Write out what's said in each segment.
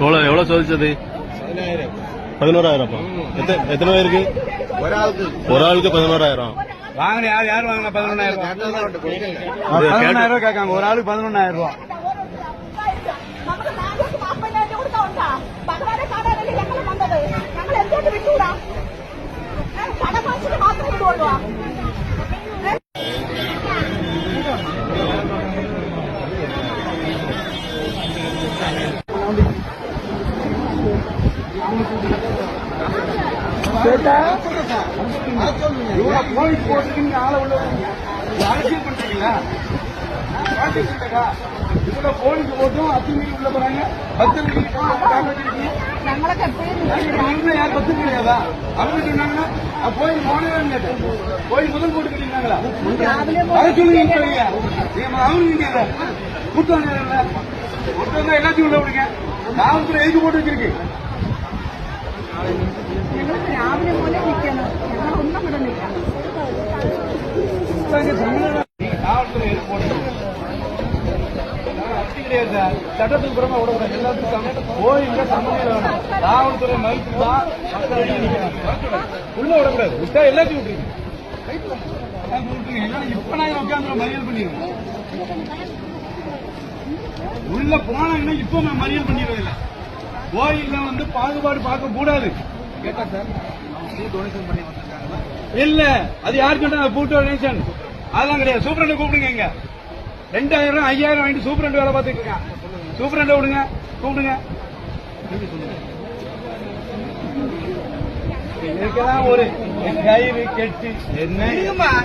எவ்வளவு எவ்வளவு சோதிச்சது பதினோராயிரம்ப்பா எத்தனை எத்தனை பேருக்கு ഒരാൾക്ക് ஒரு ஆளுக்கு பதினோராயிரம் வாங்கின யார் யார் வாங்கின பதினொன்னாயிரம் ரூபாய் രണ്ടെണ്ണം കൊടുക്കില്ല அது பதினொன்னாயிரம் ரூபாய் கேட்காங்க ஒரு ஆளுக்கு பதினொன்னாயிரம் ரூபாய் இவ்வளவு போலீஸ் போட்டுக்கு ஆளை உள்ள அரசியல் பண்றீங்களா பாலிடிக்ஸ் இல்லையா? இவ்வளவு போலீஸ் போட்டும் அத்துமீறி உள்ள போறாங்க பத்து மணிக்கு ഞങ്ങളൊക്കെ நீங்க யார் பத்து கிடையாதா அவங்க சொன்னாங்கன்னா அப்ப போய் போனதான் கேட்டேன் போய் முதல் போட்டு கட்டிருந்தாங்களா அதை எல்லாத்தையும் உள்ள விடுங்க. காவல்துறை எழுதி போட்டு வச்சிருக்கு. காவல்துறை எழுதி போட்டு. சட்டத்துக்கு புறமா விடக்கூடாது. எல்லாத்துக்கும் கோயில்ல சமநிலை வேணும். காவல்துறை மதிப்பு தான் உள்ள விடக்கூடாது. விட்டா எல்லாத்தையும் விட்டுருங்க. இப்ப நாங்க உட்காந்துரும் மறியல் பண்ணிடுவோம் உள்ள போனாங்கன்னா இப்ப நான் மறியல் பண்ணிடுறது இல்ல கோயில்ல வந்து பாகுபாடு பார்க்க கூடாது. கேட்டா சார் டொனேஷன் பண்ணி இல்ல அது யார் சொன்னா பூ டொனேஷன் அதெல்லாம் கிடையாது. சூப்பரண்ட் கூப்பிடுங்க இங்க. ரெண்டாயிரம் ஐயாயிரம் வாங்கிட்டு சூப்பரண்ட் வேலை பார்த்துட்டு இருக்கான். சூப்பரண்ட விடுங்க கூப்பிடுங்க. ஒரு கயிறு கெட்டு என்ன?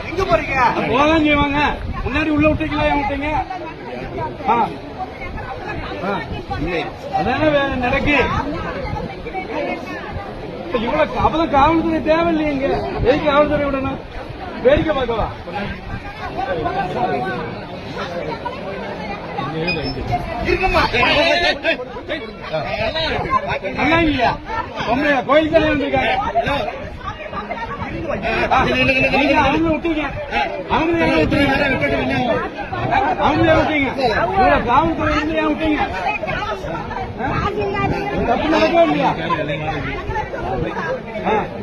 எங்க போறீங்க. போதான் செய்வாங்க முன்னாடி உள்ள விட்டீங்களா ஏன் விட்டீங்க. அதானே நடக்கு இவ்வளவு அப்பதான் காவல்துறை தேவையில்லையே இங்க. எதுக்கு காவல்துறை விடணும் வேடிக்கை பார்க்கவா நல்லா இல்லையா கோயில் தானே வந்திருக்காங்க? ஆ, ஏன் விட்டீங்க காவல்துறை இருந்து ஏன் விட்டீங்க தப்பு நடக்கவே இல்லையா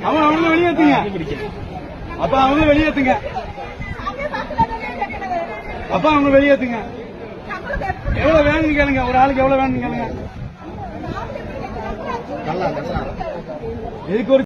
அவன் அவங்க வெளியேத்துங்க அப்ப அவங்க வெளியேத்துங்க அப்ப அவங்க வெளியேத்துங்க எவ்வளவு வேணும்னு கேளுங்க ஒரு ஆளுக்கு எவ்வளவு வேணும்னு கேளுங்க இதுக்கு ஒரு